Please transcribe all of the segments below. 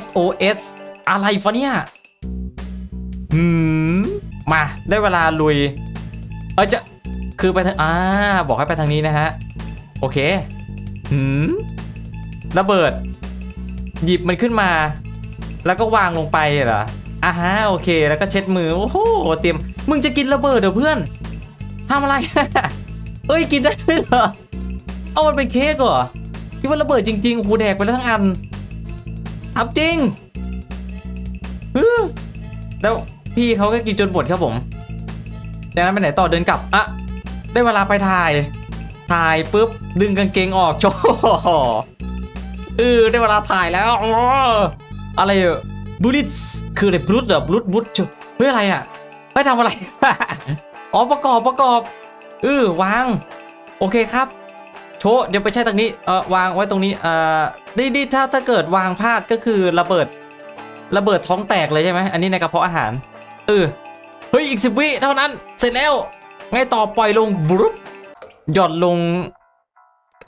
SOS อะไรฟะเนี่ยหืม มาได้เวลาลุย เออจะคือไปทางอ่าบอกให้ไปทางนี้นะฮะ โอเคหืมระเบิด หยิบมันขึ้นมา แล้วก็วางลงไปเหรออ่าฮะโอเค แล้วก็เช็ดมือ โอ้โหเตรียมมึงจะกินระเบิดเหรอเพื่อนทำอะไรเฮ้ยกินได้ด้วยเหรอ เอามันเป็นเค้กเหรอคิดว่าระเบิดจริงๆโอ้โหแดกไปแล้วทั้งอัน ทำจริงแล้วพี่เขาก็กินจนหมดครับผม จากนั้นไปไหนต่อเดินกลับอะได้เวลาไปถ่าย ถ่ายปุ๊บดึงกางเกงออกโชว์เออได้เวลาถ่ายแล้วอะไรเออบลูตคืออะไรบลูตเหรอบลูตบลูตเฮ้ยอะไรอะไม่ทำอะไร อ๋อประกอบประกอบเออวาง โอเคครับ โชว์เดี๋ยวไปใช้ตรงนี้เออวางไว้ตรงนี้เอ่อดีดีถ้าถ้าเกิดวางพลาดก็คือระเบิดระเบิดท้องแตกเลยใช่ไหมอันนี้ในกระเพาะอาหารเออเฮ้ยอีกสิบวิเท่านั้นเสร็จแล้วไงต่อปล่อยลงบรุบหย่อนลง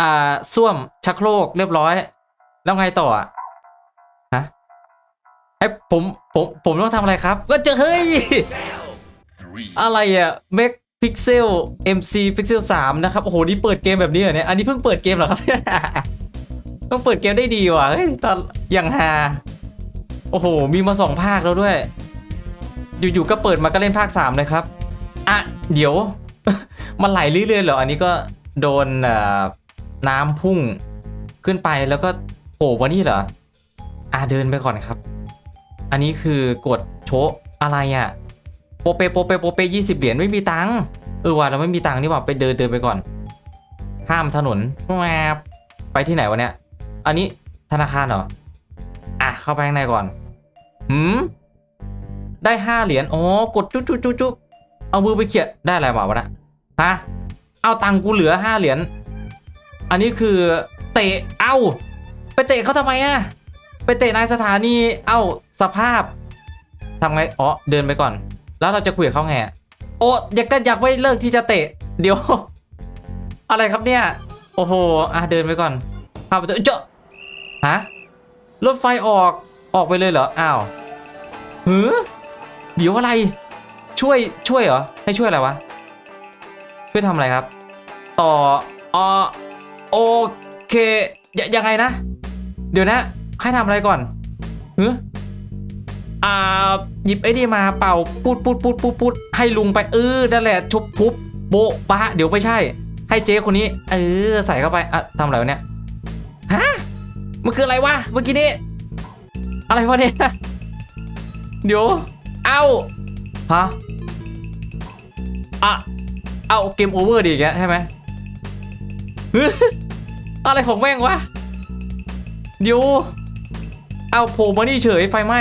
อ่าส้วมชักโครกเรียบร้อย แล้วไงต่ออะฮะไอ้ผมผมผมต้องทำอะไรครับ ก็เจอเฮ้ยอะไรอะ Mac Pixel MC Pixel 3นะครับ โอ้โห นี่เปิดเกมแบบนี้เหรอเนี่ย อันนี้เพิ่งเปิดเกมเหรอครับ ต้องเปิดเกมได้ดีว่ะเฮ้ยตอนอย่างฮาโอ้โห มีมาสองภาคแล้วด้วย อยู่ๆก็เปิดมาก็เล่นภาค3เลยครับ อะ เดี๋ยว มันไหลเรื่อยๆเหรอ อันนี้ก็โดนน้ำพุ่งขึ้นไปแล้วก็โผล่มานี่เหรอ อะ เดินไปก่อนครับ อันนี้คือกดโชะอะไรอะ โปเปโปเปโปเปยี่สิบเหรียญไม่มีตังค์เออว่ะเราไม่มีตังค์นี่หว่าไปเดินเดินไปก่อน ข้ามถนนแวบไปที่ไหนวะเนี่ย อันนี้ธนาคารเหรอ อะเข้าไปข้างในก่อนหืมได้ห้าเหรียญ อ๋อ กดจุ๊บจุ๊บจุ๊บจุ๊บเอามือไปเขี่ยได้อะไรมาวะนะฮะ เอาตังค์กูเหลือห้าเหรียญ อันนี้คือเตะ เอ้า ไปเตะเขาทำไมอะไปเตะนายสถานี เอ้า สภาพทำไง อ๋อ เดินไปก่อน แล้วเราจะคุยกับเขาไง โอ้อยากก็อยากไม่เลิกที่จะเตะ เดี๋ยว อะไรครับเนี่ย โอ้โห อะเดินไปก่อนพาไปเจอเจาฮะ รถไฟออก ออกไปเลยเหรอ อ้าวหือเดี๋ยวอะไร ช่วย ช่วยเหรอ ให้ช่วยอะไรวะ ช่วยทำอะไรครับ ต่ออ๋อโอเคยยังไงนะ เดี๋ยวนะ ให้ทำอะไรก่อนหือ อ่าหยิบไอ้นี่มาเป่าปูดปูดปูดปูดปูดให้ลุงไปเออนั่นแหละชุบทุบโบะปะเดี๋ยวไม่ใช่ ให้เจ๊คนนี้ เออใส่เข้าไปอะทำอะไรวะเนี่ยฮะมันคืออะไรวะเมื่อกี้นี้อะไรวะเนี่ยเดี๋ยวเอาฮะอะเอาเกมโอเวอร์ดีแกใช่ไหมเฮ้อะไรของแม่งวะเดี๋ยวเอาโผล่มานี่เฉยไฟไหม้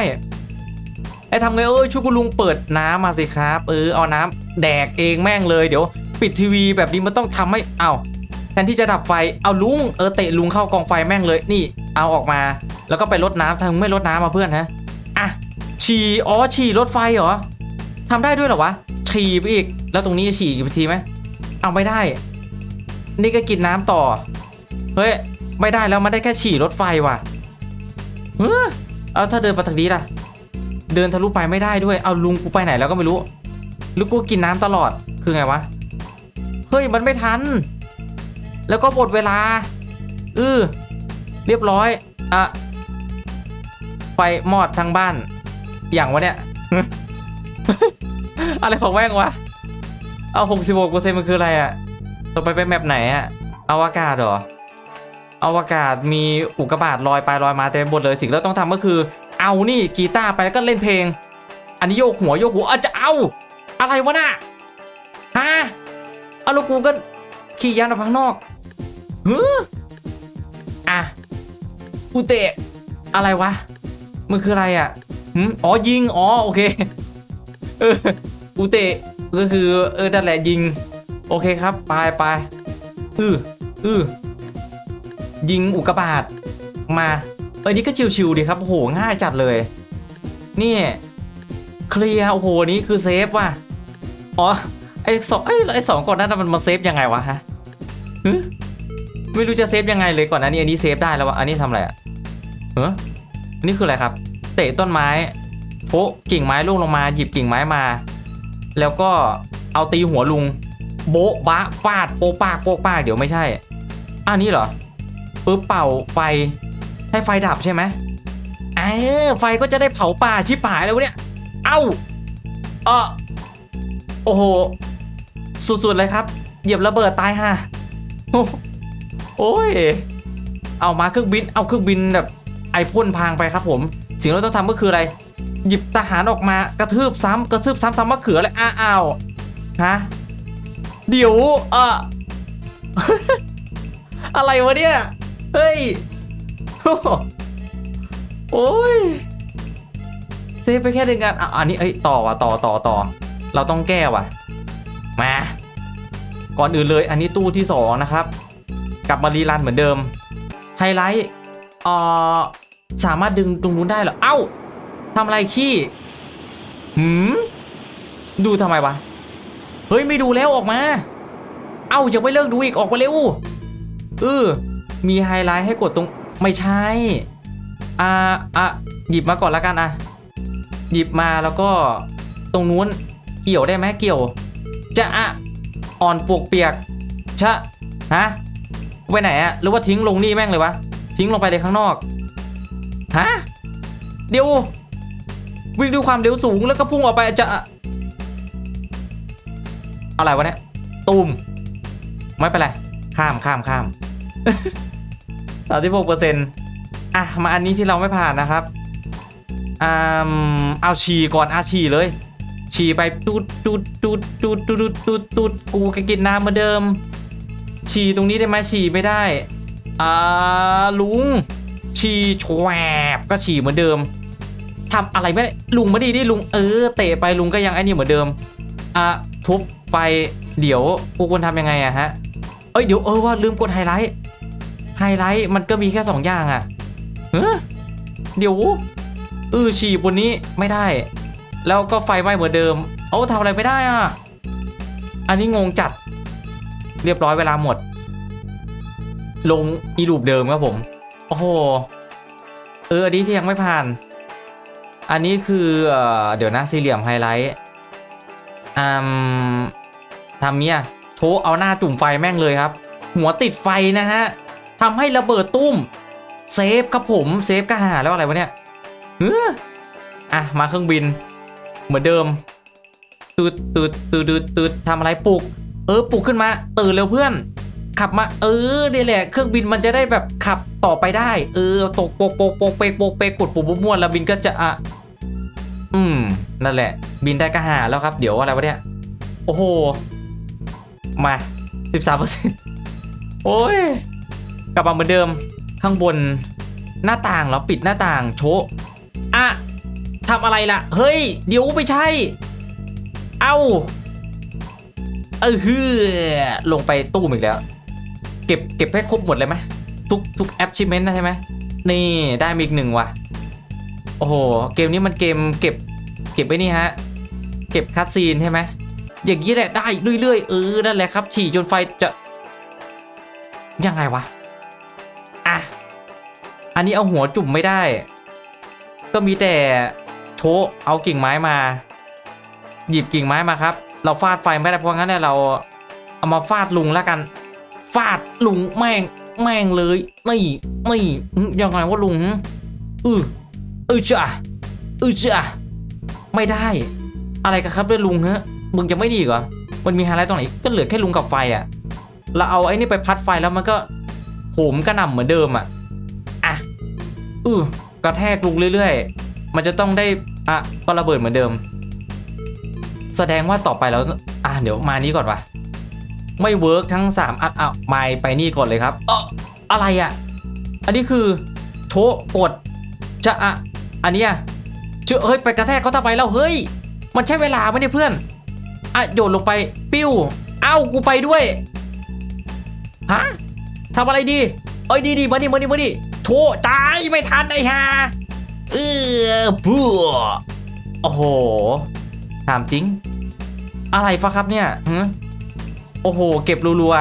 ไอ้ทำไงเอ้ยช่วยคุณลุงเปิดน้ำมาสิครับ เออเอาน้ำแดกเองแม่งเลยเดี๋ยว ปิดทีวีแบบนี้มันต้องทำให้เอาแทนที่จะดับไฟเอาลุงเออเตะลุงเข้ากองไฟแม่งเลยนี่ เอาออกมา แล้วก็ไปรดน้ำทำไมไม่รดน้ำมาเพื่อนฮะอะฉี่อ๋อฉี่รถไฟเหรอทำได้ด้วยเหรอวะฉี่ไปอีก แล้วตรงนี้จะฉี่อีกทีไหมเอาไม่ได้ นี่ก็กินน้ำต่อเฮ้ยไม่ได้แล้วมันได้แค่ฉี่รถไฟว่ะเฮ้ยเอาถ้าเดินไปทางนี้ล่ะ เดินทะลุไปไม่ได้ด้วย เอาลุงกูไปไหนแล้วก็ไม่รู้หรือกูกินน้ำตลอด คือไงวะ เฮ้ยมันไม่ทัน แล้วก็หมดเวลา อือเรียบร้อย อะ ไฟมอดทางบ้าน อย่างวะเนี่ย อะไรของแม่งวะ เอาหกสิบหกเปอร์เซ็นต์มันคืออะไรอะต่อไปไปแมปไหนอะอวกาศเหรออวกาศมีอุกกาบาตลอยไปลอยมาเต็มหมดเลยสิ่งที่เราต้องทำก็คือ เอานี่กีตาร์ไปแล้วก็เล่นเพลง อันนี้โยกหัวโยกหัวอาจจะเอา อะไรวะน่ะฮะเอาล้วกูก็ขี่ยานออกข้างนอกเฮ้ออะกูเตะอะไรวะมันคืออะไรอะอ๋อยิงอ๋อโอเคเออกูเตะก็คือเออนั่นแหละยิง โอเคครับไปไปอืออือยิงอุกกาบาตมา อ้ยนี่ก็ชิวๆดีครับโอ้โหง่ายจัดเลย นี่เคลียร์โอ้โหนี่คือเซฟว่ะอ๋อไอ้สองไอ้ไอ้สองก่อนนั้นมันมาเซฟยังไงวะฮะไม่รู้จะเซฟยังไงเลยก่อนนั้นนี่อันนี้เซฟได้แล้ววะอันนี้ทำอะไรอะเฮ้ออนี่คืออะไรครับ เตะต้นไม้โป๊ะกิ่งไม้ล่วงลงมาหยิบกิ่งไม้มา แล้วก็เอาตีหัวลุง โบ๊ะบะฟาดโป๊ะปากโป๊ะปากเดี๋ยวไม่ใช่อันนี้เหรอปึ๊บเป่าไฟ ให้ไฟดับใช่ไหมเออไฟก็จะได้เผาป่าชิบหายแล้วเนี่ย เอ้าเออโอ้โห สุดๆเลยครับ เหยียบระเบิดตายห่าโอ้ย เอามาเครื่องบิน เอาเครื่องบินแบบไอพ่นพางไปครับผม สิ่งที่เราต้องทำก็คืออะไร หยิบทหารออกมากระทืบซ้ำกระทืบซ้ำทำมะเขืออะไรอ้าอ้าวฮะ เดี๋ยวเอออะไรวะเนี่ย เฮ้ย โอ้ยเซฟไปแค่หนึ่งงานอะอันนี้เอ้ยต่อว่ะต่อต่อต่อเราต้องแก้ว่ะ มา ก่อนอื่นเลยอันนี้ตู้ที่สองนะครับ กลับมารีรันเหมือนเดิม ไฮไลท์เอ่อสามารถดึงตรงนู้นได้เหรอ เอ้าทำอะไรขี้หืมดูทำไมวะ เฮ้ยไม่ดูแล้วออกมา เอ้ายังไม่เลิกดูอีกออกมาเร็วเออมีไฮไลท์ให้กดตรง ไม่ใช่อ่าอะหยิบมาก่อนแล้วกันอะ หยิบมาแล้วก็ตรงนู้นเกี่ยวได้ไหมเกี่ยว จะอะอ่อนปวกเปียก ชะ ฮะ ไปไหนอะหรือว่าทิ้งลงนี่แม่งเลยวะ ทิ้งลงไปเลยข้างนอก ฮะ เดี๋ยว วิ่งด้วยความเร็วสูงแล้วก็พุ่งออกไปจะ อะไรวะเนี่ย ตูม ไม่เป็นไร ข้ามข้ามข้าม สามสิบหกเปอร์เซ็นต์อะ มาอันนี้ที่เราไม่ผ่านนะครับอ่าเอาฉี่ก่อนอาฉี่เลยฉี่ไปตูดตูดตูดตูดตูดตูดตูดกูก็กินน้ำเหมือนเดิมฉี่ตรงนี้ได้ไหมฉี่ไม่ได้อ่าลุงฉี่แฉวบก็ฉี่เหมือนเดิมทำอะไรไม่ได้ลุงไม่ดีดิลุงเออเตะไปลุงก็ยังไอ้นี่เหมือนเดิมอะทุบไปเดี๋ยวกูควรทำยังไงอะฮะเอ้ยเดี๋ยวเออว่าลืมกดไฮไลท์ ไฮไลท์มันก็มีแค่สองอย่างอะเฮ้เดี๋ยวเออฉี่บนนี้ไม่ได้ แล้วก็ไฟไหม้เหมือนเดิมโอ้ทำอะไรไม่ได้อะอันนี้งงจัด เรียบร้อยเวลาหมด ลงอีรูปเดิมครับผม โอ้โห เอออันนี้ที่ยังไม่ผ่าน อันนี้คือเออเดี๋ยวนะสี่เหลี่ยมไฮไลท์อืมทำเนี้ยโชว์เอาหน้าจุ่มไฟแม่งเลยครับ หัวติดไฟนะฮะ ทำให้ระเบิดตุ้ม เซฟครับผมเซฟก็หาแล้วอะไรวะเนี่ยเฮ้ออะมาเครื่องบิน เหมือนเดิมตืดตืดตืดตืดตืดทำอะไรปลุก เออปลุกขึ้นมา ตื่นเร็วเพื่อน ขับมา เออนี่แหละ เครื่องบินมันจะได้แบบขับต่อไปได้ เออตกโปกโปกโปกเปกโปกเปกกดปุ่มม้วนแล้วบินก็จะอะอืม นั่นแหละ บินได้ก็หาแล้วครับ เดี๋ยวอะไรวะเนี่ย โอ้โห มา13%โอ้ย ลับมาเหมือนเดิมข้างบนหน้าต่างเรอปิดหน้าต่างโชะอะทำอะไรล่ะ เฮ้ย เดี๋ยวไม่ใช่ เอ้าเออฮือลงไปตู้อีกแล้ว เก็บเก็บให้ครบหมดเลยไหมทุกทุกแอปชิเมนต์นะใช่ไหมนี่ได้มาอีกหนึ่งว่ะ โอ้โห เกมนี้มันเกมเก็บ เก็บไว้นี่ฮะ เก็บคัดซีนใช่ไหมอย่างนี้แหละได้เรื่อยๆเออนั่นแหละครับ ฉี่จนไฟจะ ยังไงวะ อันนี้เอาหัวจุ่มไม่ได้ ก็มีแต่โชะเอากิ่งไม้มา หยิบกิ่งไม้มาครับ เราฟาดไฟไม่ได้เพราะงั้นเนี่ยเราเอามาฟาดลุงแล้วกัน ฟาดลุงแม่งแม่งเลยนี่นี่ยังไงวะลุงหึอืออือจ้ะอือจ้ะไม่ได้ อะไรกันครับด้วยลุงฮะมึงจะไม่ดีเหรอมันมีไฮไลท์ตรงไหนก็เหลือแค่ลุงกับไฟอะเราเอาไอ้นี่ไปพัดไฟแล้วมันก็โหมกระหน่ำเหมือนเดิมอะอะ อือกระแทกลุงเรื่อยๆ มันจะต้องได้ อะก็ระเบิดเหมือนเดิม แสดงว่าต่อไปแล้ว อะเดี๋ยวมานี้ก่อนวะไม่เวิร์กทั้ง 3 อันอะมาไปนี่ก่อนเลยครับ เอออะไรอะ อันนี้คือโชกดจะอะ อันนี้ยเชื่อเฮ้ยไปกระแทกเขาทำไมเราเฮ้ย มันใช้เวลาไหมเนี่ยเพื่อนอะโยนลงไปปิ้วเอ้ากูไปด้วยฮะทำอะไรดี เอ้ยดีดีมาดิมาดิมาดิ โชะตายไม่ทันไอ้ห่าเออบัวโอ้โห ถามจริง อะไรฟะครับเนี่ยฮะโอ้โห เก็บรัว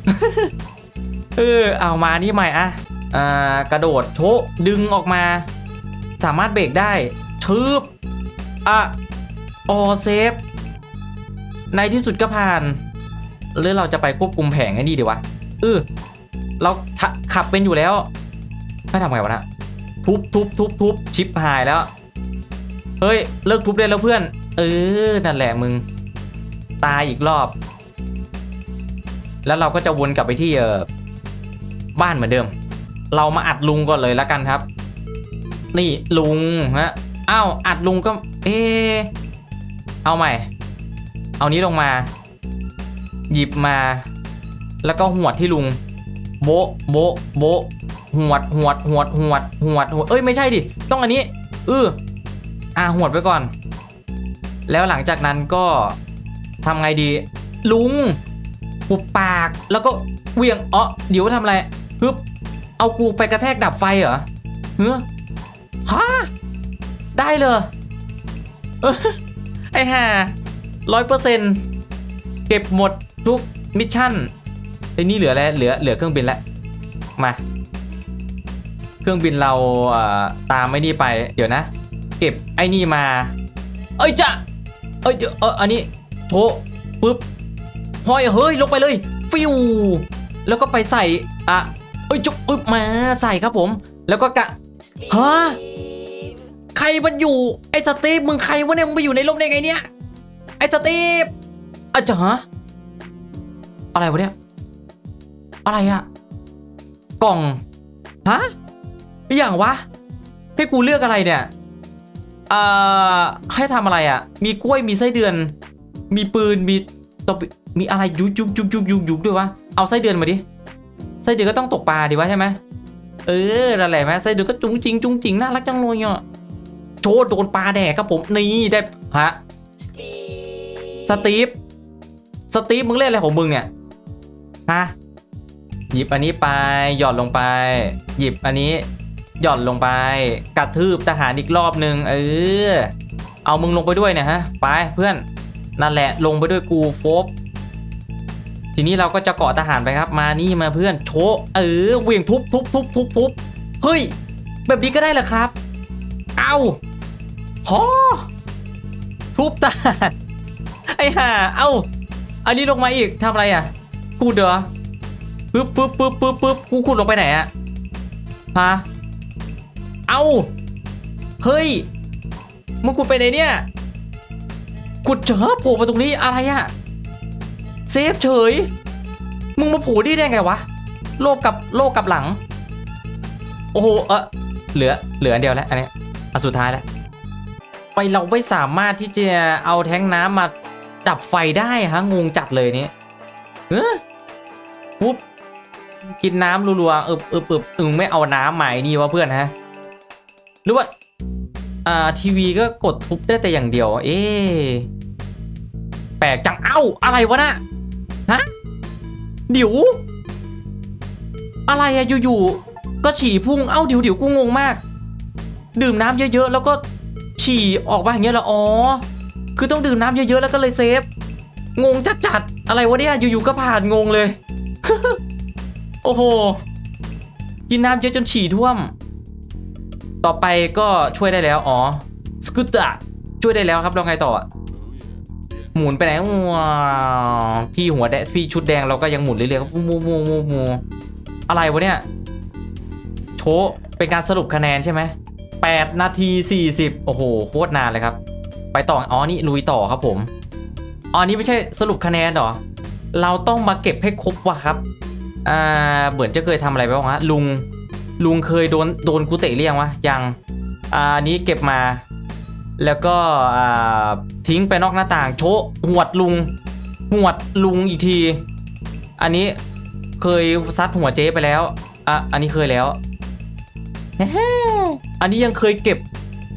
ๆเออ เอามานี่ใหม่อะอ่ากระโดดโชดึงออกมา สามารถเบรกได้ชืบอะออเซฟ ในที่สุดก็ผ่าน หรือเราจะไปควบคุมแผงไอ้นี่ดีวะเออเราขับเป็นอยู่แล้ว ให้ทำไงวะนะทุบทุบทุบทุบชิปหายแล้ว เฮ้ย เลิกทุบได้แล้วเพื่อน เออ นั่นแหละมึง ตายอีกรอบ แล้วเราก็จะวนกลับไปที่เออบ้านเหมือนเดิม เรามาอัดลุงก่อนเลยแล้วกันครับ นี่ลุงฮะอ้าวอัดลุงก็เออเอาใหม่ เอานี้ลงมา หยิบมา แล้วก็หวดที่ลุง โบโบโบ หวดหวดหวดหวดหวดหวดเอ้ยไม่ใช่ดิ ต้องอันนี้เอออ่าหวดไปก่อน แล้วหลังจากนั้นก็ทำไงดี ลุงหุบปากแล้วก็เวียงอ๋อเดี๋ยวทำอะไรฮึบเอากูไปกระแทกดับไฟเหรอเฮ้อฮะได้เลยไอ้ห่าร้อยเปอร์เซ็นต์เก็บหมดทุกมิชชั่นไอ้นี่เหลืออะไรเหลือเหลือเครื่องบินแล้วมา ครื่องบินเราตามไม่นี่ไป เดี๋ยวนะ เก็บไอ้นี่มา เอ้ยจะเอ้ยเดี๋ยวเอออันนี้โถปุ๊บห้อยเฮ้ยลงไปเลย ฟิว แล้วก็ไปใส่อะเอ้ยจุ๊บอึบมาใส่ครับผม แล้วก็กะฮะใครมันอยู่ไอ้สตีฟมึงใครวะเนี่ยมึงไปอยู่ในร่มได้ไงเนี่ยไอ้สตีฟอาจารย์อะไรวะเนี่ยอะไรอะกล่องฮะ อย่างวะ ให้กูเลือกอะไรเนี่ยเอ่อให้ทำอะไรอะมีกล้วยมีไส้เดือน มีปืนมีตบมีอะไรยุกยุกยุกยุกยุกยุกด้วยวะเอาไส้เดือนมาดิไส้เดือนก็ต้องตกปลาดีวะใช่ไหมเออนั่นแหละแม่ไส้เดือนก็จุงจริงจุงจริงน่ารักจังเลยอะโชว์โดนปลาแดกครับผมนี่ได้ฮะสตีฟสตีฟมึงเล่นอะไรของมึงเนี่ยฮะหยิบอันนี้ไปหย่อนลงไป หยิบอันนี้ หย่อนลงไปกระทืบทหารอีกรอบหนึ่งเออเอามึงลงไปด้วยเนี่ยฮะไปเพื่อนนั่นแหละลงไปด้วยกูโฟบทีนี้เราก็จะเกาะทหารไปครับมานี่มาเพื่อนโชเออเวียงทุบทุบทุบทุบทุบเฮ้ยแบบนี้ก็ได้เหรอครับ เอาพอทุบทหาไอ้ห่าเอ้า อันนี้ลงมาอีกทำอะไรอะ กูเด้อปึ๊บปึ๊บปึ๊บปึ๊บปึ๊บกูขุดลงไปไหนอะ ฮะ เอาเฮ้ยมึงขุดไปไหนเนี่ยขุดเจอโผล่มาตรงนี้อะไรอะเซฟเฉย มึงมาโผล่ที่ได้ไงวะ โลกกับโลกกับหลัง โอ้โหเออเหลือเหลืออันเดียวแล้วอันนี้อันสุดท้ายแล้วไปเราไม่สามารถที่จะเอาแท้งน้ำมาดับไฟได้ฮะงงจัดเลยนี่เออปุ๊บกินน้ำรัวๆอึบอึบอึบอึงไม่เอาน้ำใหม่นี่วะเพื่อนฮะ รือว่าอ่าทีวีก็กดทุบได้แต่อย่างเดียว เอ๊ะแปลกจัง เอ้า อะไรวะน่ะฮะเดี๋ยวอะไรอะอยู่ๆ ก็ฉี่พุ่ง เอ้าเดี๋ยวเดี๋ยวกูงงมาก ดื่มน้ำเยอะๆ แล้วก็ฉี่ออกมาอย่างเงี้ยเหรอ อ๋อ คือต้องดื่มน้ำเยอะๆ แล้วก็เลยเซฟ งงจัดๆ อะไรวะเนี่ย อยู่ๆ ก็ผ่านงงเลย โอ้โห กินน้ำเยอะจนฉี่ท่วม ต่อไปก็ช่วยได้แล้ว อ๋อสกูตเตอร์ช่วยได้แล้วครับเราไงต่อหมุนไปไหนว้าวพี่หัวแดงพี่ชุดแดงเราก็ยังหมุนเรื่อยๆมูมูมูมูอะไรวะเนี่ยโชว์เป็นการสรุปคะแนนใช่ไหม8นาที40โอ้โหโคตรนานเลยครับ ไปต่ออ๋อนี่ลุยต่อครับผมอ๋อนี่ไม่ใช่สรุปคะแนนหรอ เราต้องมาเก็บให้ครบว่ะครับอ่าเหมือนจะเคยทำอะไรไปบ้างวะลุง ลุงเคยโดนโดนกูเตะเรียงวะยังอ่าอันนี้เก็บมา แล้วก็อ่าทิ้งไปนอกหน้าต่างโชะหวดลุงหวดลุงอีกที อันนี้เคยซัดหัวเจ๊ไปแล้วอะอันนี้เคยแล้ว อันนี้ยังเคยเก็บ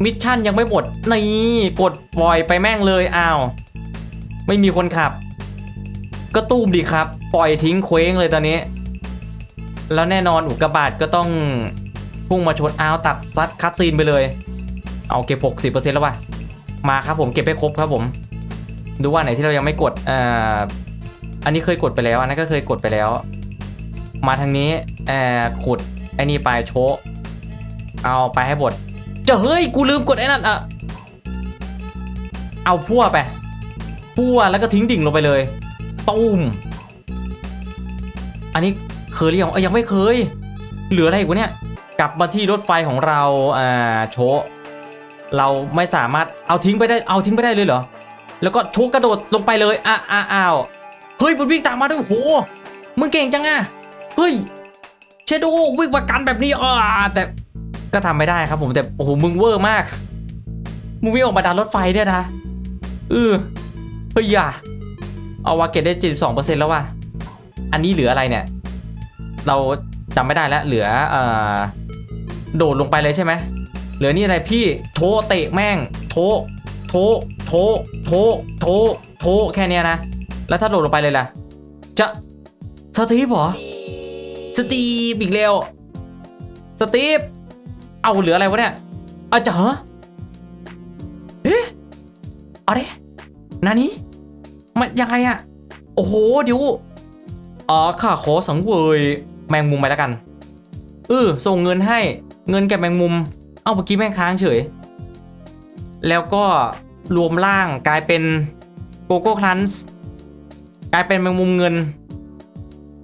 มิชชั่นยังไม่หมดนี่กดปล่อยไปแม่งเลยอ้าวไม่มีคนขับ ก็ตูมดีครับ ปล่อยทิ้งเคว้งเลยตอนนี้ แล้วแน่นอนอุกกาบาตก็ต้องพุ่งมาชนอ้าวตัดซัดคัดซีนไปเลย เอาเก็บ 60%แล้วว่ะ มาครับผมเก็บให้ครบครับผม ดูว่าไหนที่เรายังไม่กดอ่าอันนี้เคยกดไปแล้วอันนั้นก็เคยกดไปแล้ว มาทางนี้อ่อขุดไอ้นี่ไปโชะเอาไปให้หมดจะเฮ้ยกูลืมกดไอ้นั่นอะเอาพั่วไปพั่วแล้วก็ทิ้งดิ่งลงไปเลยตูมอันนี้ เคยหรือยังเอ้ยยังไม่เคย เหลืออะไรอีกวะเนี่ย กลับมาที่รถไฟของเรา อ่า โชะเราไม่สามารถเอาทิ้งไปได้ เอาทิ้งไปได้เลยเหรอ แล้วก็โชกกระโดดลงไปเลยอะอะอ้าว เฮ้ยมันวิ่งตามมาด้วยโห มึงเก่งจังอะเฮ้ย เชโดวิ่งประกันแบบนี้อ่าแต่ก็ทำไม่ได้ครับผม แต่โอ้โห มึงเวอร์มาก มึงวิ่งออกมาดันรถไฟเนี่ยนะเออเฮ้ยอย่าเอาวาเกตได้เจ็ดสองเปอร์เซ็นต์แล้วว่ะ อันนี้เหลืออะไรเนี่ย เราจำไม่ได้แล้วเหลือเอ่อโดดลงไปเลยใช่ไหมเหลือนี่อะไรพี่โทเตะแม่งโทโทโทโทโทโทแค่เนี้ยนะ แล้วถ้าโดดลงไปเลยล่ะ จะสตีฟเหรอสตีฟอีกแล้วสตีฟเอาเหลืออะไรวะเนี่ยอาจารย์เอ๊ะเอาดินานี้มันยังไงอะโอ้โหเดี๋ยวอ๋อข้าขอสังเวย แมงมุมไปแล้วกันเออส่งเงินให้เงินแกแมงมุม เอาเมื่อกี้แม่งค้างเฉย แล้วก็รวมร่างกลายเป็นโกโก้คลันส์กลายเป็นแมงมุมเงิน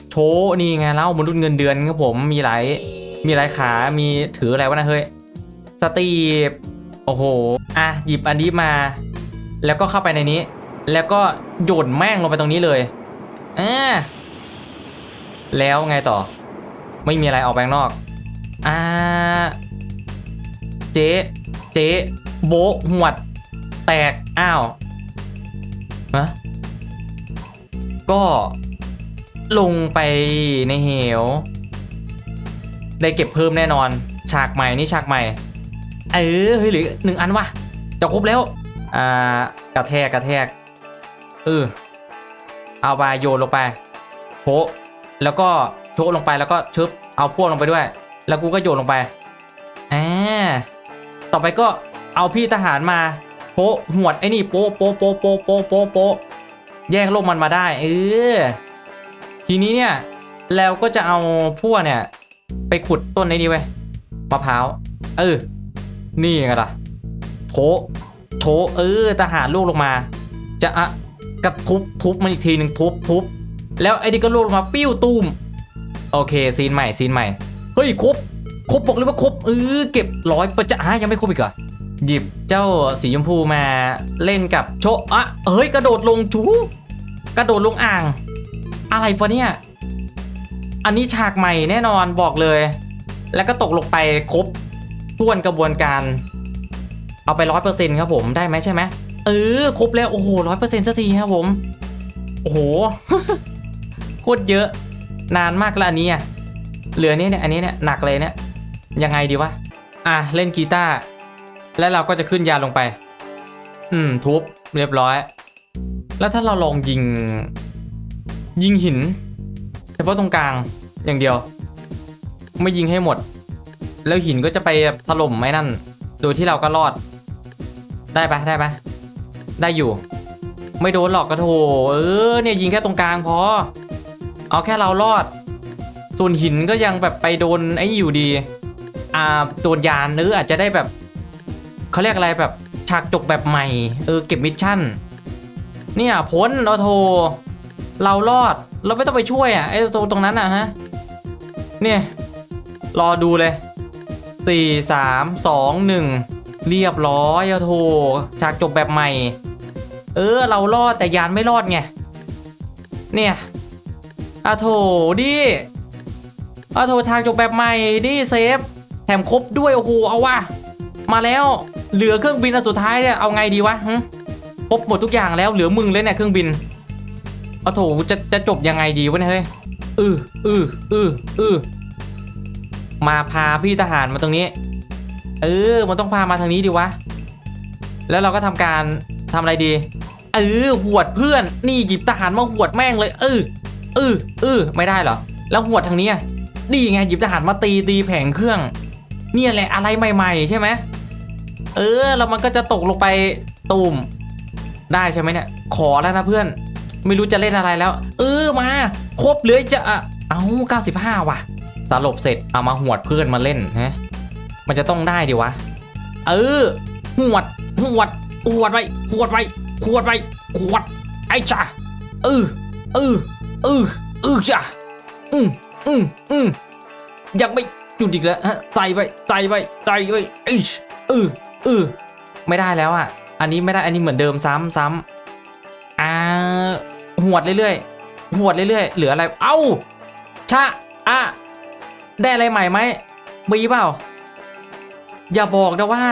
โชนี่ไงเล่ามนุษย์เงินเดือนครับผมมีหลายมีหลายขา มีถืออะไรวะนะเฮ้ย สตีฟโอ้โห อะ หยิบอันนี้มา แล้วก็เข้าไปในนี้ แล้วก็โยนแม่งลงไปตรงนี้เลยอ่าแล้วไงต่อ ไม่มีอะไรออกไปข้างนอก อ่า เจ๊ เจ๊โบะหวด แตก อ้าวฮะก็ลงไปในเหว ได้เก็บเพิ่มแน่นอน ฉากใหม่นี่ฉากใหม่ เออเฮ้ยหรือหนึ่งอันวะจะครบแล้ว อ่า กระแทกกระแทก เออ เอาไปโยนลงไปโชะแล้วก็ โชะลงไปแล้วก็ชึบเอาพวกลงไปด้วย แล้วกูก็โยนลงไปอ่าต่อไปก็เอาพี่ทหารมาโปะหวดไอ้นี่โปะโปะโปะโปะโปะโปะโปะแย่งโลกมันมาได้ เออทีนี้เนี่ยแล้วก็จะเอาพวกเนี่ย ไปขุดต้นไอ้นี้ไว้ยมะพร้าวเออ นี่ไงล่ะโถโถเออทหารลูกลงมา จะอะกระทุบทุบมันอีกทีหนึ่งทุบทุบแล้วไอ้นี่ก็ลูกลงมาปิ้วตูม โอเคซีนใหม่ซีนใหม่เฮ้ยครบครบบอกเลยว่าครบเออเก็บร้อยประจะฮะยังไม่ครบอีกเหรอหยิบเจ้าสีชมพูมาเล่นกับโชอะเฮ้ยกระโดดลงจูกระโดดลงอ่าง อะไรฟะเนี่ยอันนี้ฉากใหม่แน่นอนบอกเลย แล้วก็ตกลงไปครบท้วนกระบวนการ เอาไปร้อยเปอร์เซ็นต์ครับผมได้ไหมใช่ไหมเออครบแล้วโอ้โหร้อยเปอร์เซ็นต์สักทีครับผมโอ้โหโคตรเยอะ นานมากแล้วอันนี้อะเหลือเนี่ยเนี่ยอันนี้เนี่ยหนักเลยเนี่ยยังไงดีวะอะเล่นกีตาร์แล้วเราก็จะขึ้นยาลงไป อืมทุบเรียบร้อย แล้วถ้าเราลองยิง ยิงหิน เฉพาะตรงกลางอย่างเดียว ไม่ยิงให้หมด แล้วหินก็จะไปถล่มไอ้นั่น โดยที่เราก็รอด ได้ปะได้ปะได้อยู่ ไม่โดนหรอกกระโถเออเนี่ยยิงแค่ตรงกลางพอ เอาแค่เรารอด ส่วนหินก็ยังแบบไปโดนไอ้อยู่ดีอ่าโดนยานหรืออาจจะได้แบบเขาเรียกอะไรแบบฉากจบแบบใหม่ เออเก็บมิชชั่น เนี่ยพ้นเราโทร เรารอดเราไม่ต้องไปช่วยอะไอ้ตรงตรงนั้นอะฮะ เนี่ย รอดูเลยสี่สามสองหนึ่งเรียบร้อยอะโทรฉากจบแบบใหม่ เออ เรารอดแต่ยานไม่รอดไงเนี่ย อะโถดิอะโถฉากจบแบบใหม่ดิเซฟ แถมครบด้วยโอ้โหเอาว่ะมาแล้วเหลือเครื่องบินอันสุดท้ายเนี่ยเอาไงดีวะครบหมดทุกอย่างแล้วเหลือมึงเลยเนี่ยเครื่องบินอาโถจะจะจบยังไงดีวะเนี่ยเฮ้ยอืออืออืออือมาพาพี่ทหารมาตรงนี้ เออ มันต้องพามาทางนี้ดิวะ แล้วเราก็ทำการทำอะไรดี เออหวดเพื่อน นี่หยิบทหารมาหวดแม่งเลย เออ เออเออไม่ได้เหรอ แล้วหวดทางนี้ดีไงหยิบทหารมาตีตีแผงเครื่อง เนี่ยแหละอะไรใหม่ ๆ ใช่ไหมเออแล้วมันก็จะตกลงไปตูมได้ใช่ไหมเนี่ยขอแล้วนะเพื่อน ไม่รู้จะเล่นอะไรแล้ว เออมาครบเลยจะอะเอา95 ว่ะสลบเสร็จเอามาหวดเพื่อนมาเล่นฮะมันจะต้องได้ดิวะ เออหวดหวดหวดไปหวดไปหวดไปหวดไอ้จ้าเออเออ ออเออจ้าอืมอืมอืมยังไม่หยุดอีกแล้วฮะใส่ไปใส่ไปใส่ไปออเออเอไม่ได้แล้วอะ อันนี้ไม่ได้อันนี้เหมือนเดิมซ้ำซ้ำอ่าหวดเรื่อยๆหวดเรื่อยๆเหลืออะไร เอ้าชะอะได้อะไรใหม่ไหมมีเปล่า อย่าบอกนะว่า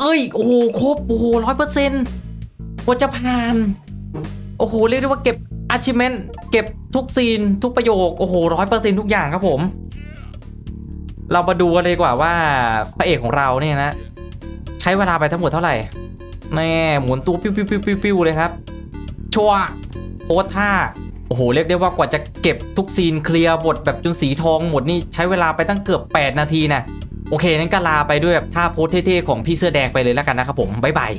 เอ้ย โอ้โห ครบ โอ้โหร้อยเปอร์เซ็นต์ว่าจะผ่าน โอ้โห เรียกได้ว่าเก็บ achievement เก็บทุกซีนทุกประโยค โอ้โหร้อยเปอร์เซ็นต์ทุกอย่างครับผม เรามาดูกันเลยดีกว่าว่าพระเอกของเราเนี่ยนะ ใช้เวลาไปทั้งหมดเท่าไหร่แน่หมุนตัวปิ้วปิ้วปิ้วปิ้วปิ้วเลยครับ ชัวร์โพสท่าโอ้โหเรียกได้ว่ากว่าจะเก็บทุกซีนเคลียร์บทแบบจนสีทองหมดนี่ใช้เวลาไปตั้งเกือบ 8 นาทีนะโอเคนั้นก็ลาไปด้วยแบบท่าโพสเท่ๆของพี่เสื้อแดงไปเลยแล้วกันนะครับผมบ๊ายบาย